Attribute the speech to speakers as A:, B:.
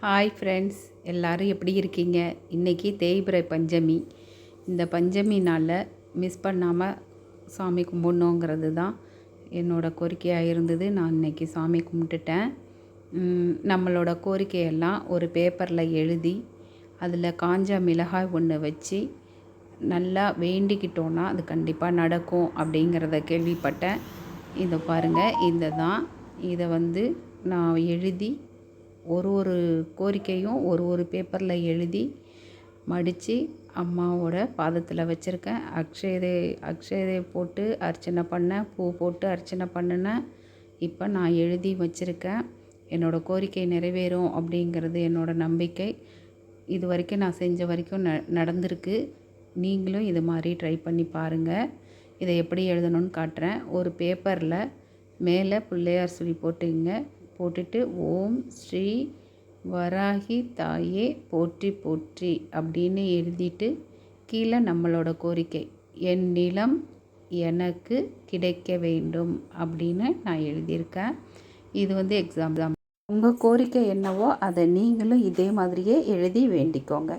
A: Hi friends எல்லாரும் எப்படி இருக்கீங்க? இன்றைக்கி தேய்பிரை பஞ்சமி. இந்த பஞ்சமி நாளில் மிஸ் பண்ணாமல் சாமி கும்பிட்ணுங்கிறது தான் என்னோட கோரிக்கையாக இருந்தது. நான் இன்னைக்கு சாமி கும்பிட்டுட்டேன். நம்மளோட கோரிக்கையெல்லாம் ஒரு பேப்பரில் எழுதி அதில் காஞ்ச மிளகாய் ஒன்று வச்சு நல்லா வேண்டிக்கிட்டோன்னா அது கண்டிப்பாக நடக்கும் அப்படிங்கிறத கேள்விப்பட்டேன். இதை பாருங்கள் இந்த தான் இதை வந்து நான் எழுதி ஒரு ஒரு கோரிக்கையும் ஒரு ஒரு பேப்பரில் எழுதி மடித்து அம்மாவோட பாதத்தில் வச்சுருக்கேன். அக்ஷயதே அக்ஷயதை போட்டு அர்ச்சனை பண்ணேன் பூ போட்டு அர்ச்சனை பண்ணினேன் இப்போ நான் எழுதி வச்சுருக்கேன். என்னோடய கோரிக்கை நிறைவேறும் அப்படிங்கிறது என்னோடய நம்பிக்கை. இது வரைக்கும் நான் செஞ்ச வரைக்கும் ந நடந்திருக்கு. நீங்களும் இது மாதிரி ட்ரை பண்ணி பாருங்கள் இதை எப்படி எழுதணும்னு காட்டுறேன். ஒரு பேப்பரில் மேலே பிள்ளையார் சொல்லி போட்டுங்க போட்டுட்டு ஓம் ஸ்ரீ வராகி தாயே போற்றி போற்றி அப்படின்னு எழுதிட்டு கீழே நம்மளோட கோரிக்கை என் நிலம் எனக்கு கிடைக்க வேண்டும் அப்படின்னு நான் எழுதியிருக்கேன். இது வந்து எக்ஸாம் தான் உங்கள் கோரிக்கை என்னவோ அதை நீங்களும் இதே மாதிரியே எழுதி வேண்டிக்கோங்க.